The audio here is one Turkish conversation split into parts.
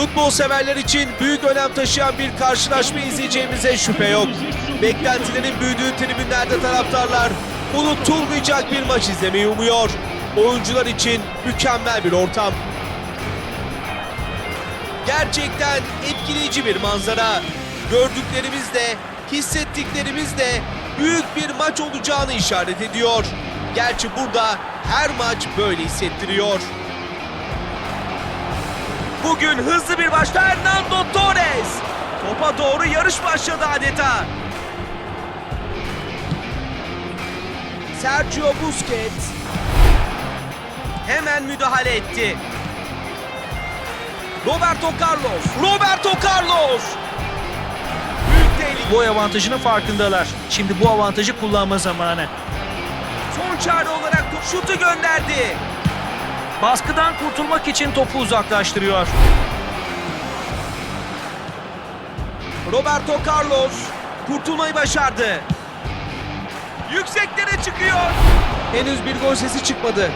Futbol severler için büyük önem taşıyan bir karşılaşma izleyeceğimize şüphe yok. Beklentilerin büyüdüğü tribünlerde taraftarlar unutulmayacak bir maç izlemeyi umuyor. Oyuncular için mükemmel bir ortam. Gerçekten etkileyici bir manzara. Gördüklerimiz de, hissettiklerimiz de büyük bir maç olacağını işaret ediyor. Gerçi burada her maç böyle hissettiriyor. Bugün hızlı bir maç Fernando Torres. Topa doğru yarış başladı adeta. Sergio Busquets hemen müdahale etti. Roberto Carlos. Roberto Carlos. Büyük tehlike. Bu avantajının farkındalar. Şimdi bu avantajı kullanma zamanı. Son çare olarak şutu gönderdi. Baskıdan kurtulmak için topu uzaklaştırıyor. Roberto Carlos kurtulmayı başardı. Yükseklere çıkıyor. Henüz bir gol sesi çıkmadı.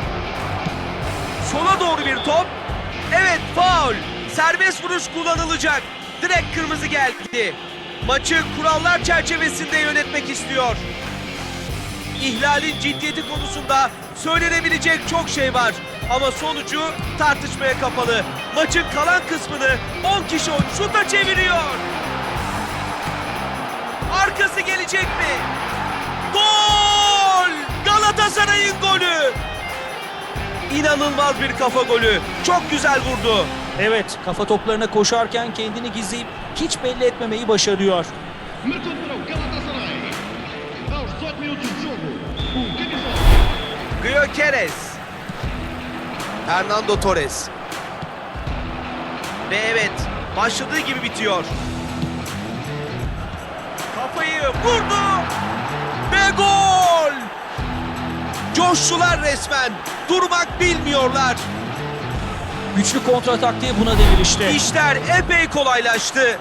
Sola doğru bir top. Evet faul. Serbest vuruş kullanılacak. Direkt kırmızı geldi. Maçı kurallar çerçevesinde yönetmek istiyor. İhlalin ciddiyeti konusunda söylenebilecek çok şey var. Ama sonucu tartışmaya kapalı. Maçın kalan kısmını 10 kişi şuta çeviriyor. Arkası gelecek mi? Gol! Galatasaray'ın golü! İnanılmaz bir kafa golü. Çok güzel vurdu. Evet, kafa toplarına koşarken kendini gizleyip hiç belli etmemeyi başarıyor. Marcou Fernando Torres. Ve evet, başladığı gibi bitiyor. Kafayı vurdu. Ve gol! Coştular resmen. Durmak bilmiyorlar. Güçlü kontra taktiği buna devir işte. İşler epey kolaylaştı.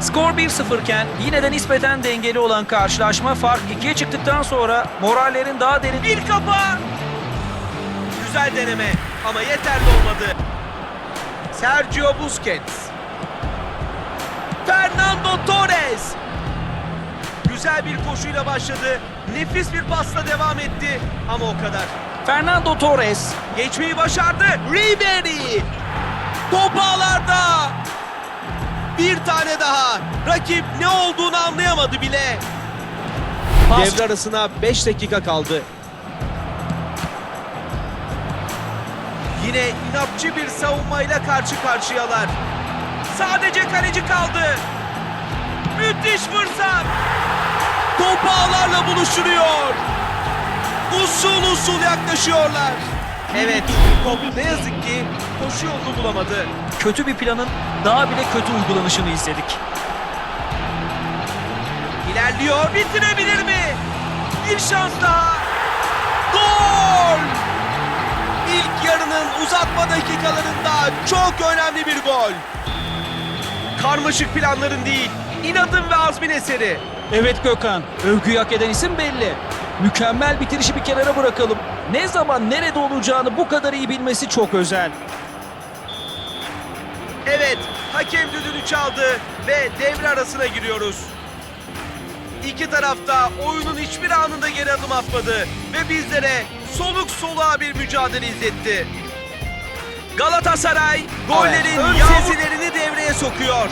Skor 1-0 iken yine de nispeten dengeli olan karşılaşma fark 2'ye çıktıktan sonra morallerin daha derin Bir kafa. Güzel deneme ama yeterli olmadı. Sergio Busquets. Fernando Torres. Güzel bir koşuyla başladı. Nefis bir pasla devam etti ama o kadar. Fernando Torres Geçmeyi başardı. Ribery. Top ağlarda. Bir tane daha. Rakip ne olduğunu anlayamadı bile. pas Devre arasına 5 dakika kaldı. Yine inatçı bir savunmayla karşı karşıyalar. Sadece kaleci kaldı. Müthiş fırsat. Top ağlarla buluşturuyor. Usul usul yaklaşıyorlar. Evet, top ne yazık ki koşu yolunu bulamadı. kötü bir planın daha bile kötü uygulanışını izledik. İlerliyor, bitirebilir mi? Bir şans daha. Uzatma dakikalarında çok önemli bir gol. Karmaşık planların değil, inadın ve azmin eseri. Evet Gökhan, övgüyü hak eden isim belli. Mükemmel bitirişi bir kenara bırakalım. Ne zaman nerede olacağını bu kadar iyi bilmesi çok özel. Evet, hakem düdüğünü çaldı ve devre arasına giriyoruz. İki tarafta oyunun hiçbir anında geri adım atmadı ve bizlere soluk soluğa bir mücadele izletti. Galatasaray gollerin ön yağmurlerini devreye sokuyor.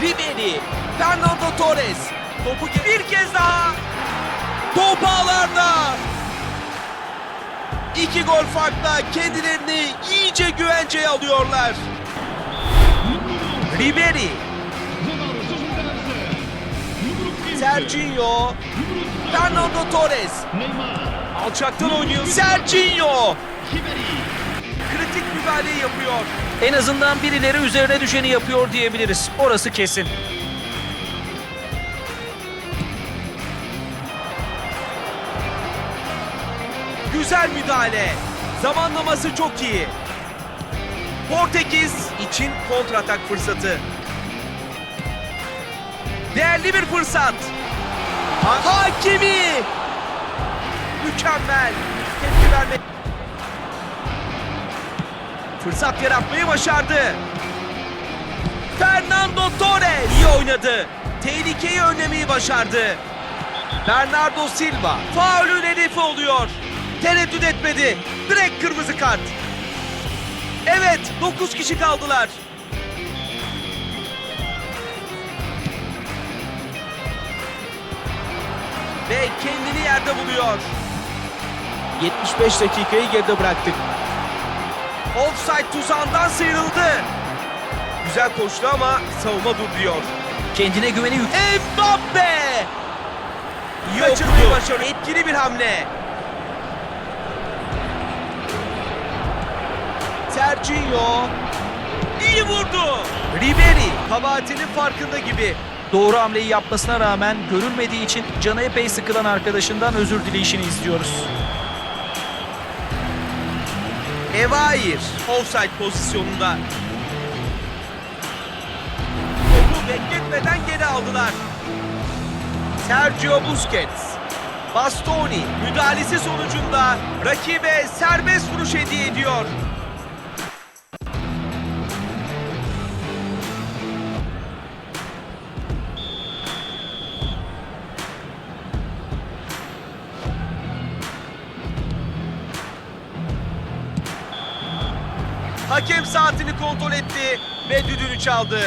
Ribery, Fernando Torres, topu bir kez daha. Top ağlarda. İki gol farkla kendilerini iyice güvenceye alıyorlar. Ribery, Ronaldo, seus lugares. Número 15. Serginho, Fernando Torres. Neymar. Alçaktan oynuyor. Serginho. Kritik müdahaleyi yapıyor. En azından birileri üzerine düşeni yapıyor diyebiliriz. Orası kesin. Güzel müdahale. Zamanlaması çok iyi. Portekiz için kontratak fırsatı. Değerli bir fırsat. Ha- Hakimi. Mükemmel. tepki vermek. Fırsat yaratmayı başardı. Fernando Torres iyi oynadı. Tehlikeyi önlemeyi başardı. Bernardo Silva faulün hedefi oluyor. Tereddüt etmedi. Direkt kırmızı kart. Evet 9 kişi kaldılar. Ve kendini yerde buluyor. 75 dakikayı geride bıraktık. Offside tuzağından sıyrıldı. Güzel koştu ama savunma dur diyor. Kendine güveni yük. Mbappe! Kaçırmayı başarıyor. Etkili bir hamle. Sergio iyi vurdu. Ribery kabahatinin farkında gibi. Doğru hamleyi yapmasına rağmen görülmediği için canı epey sıkılan arkadaşından özür dileyişini izliyoruz. Evair offside pozisyonunda. Topu bekletmeden geri aldılar. Sergio Busquets. Bastoni müdahalesi sonucunda rakibe serbest vuruş hediye ediyor. Hakem saatini kontrol etti ve düdüğünü çaldı.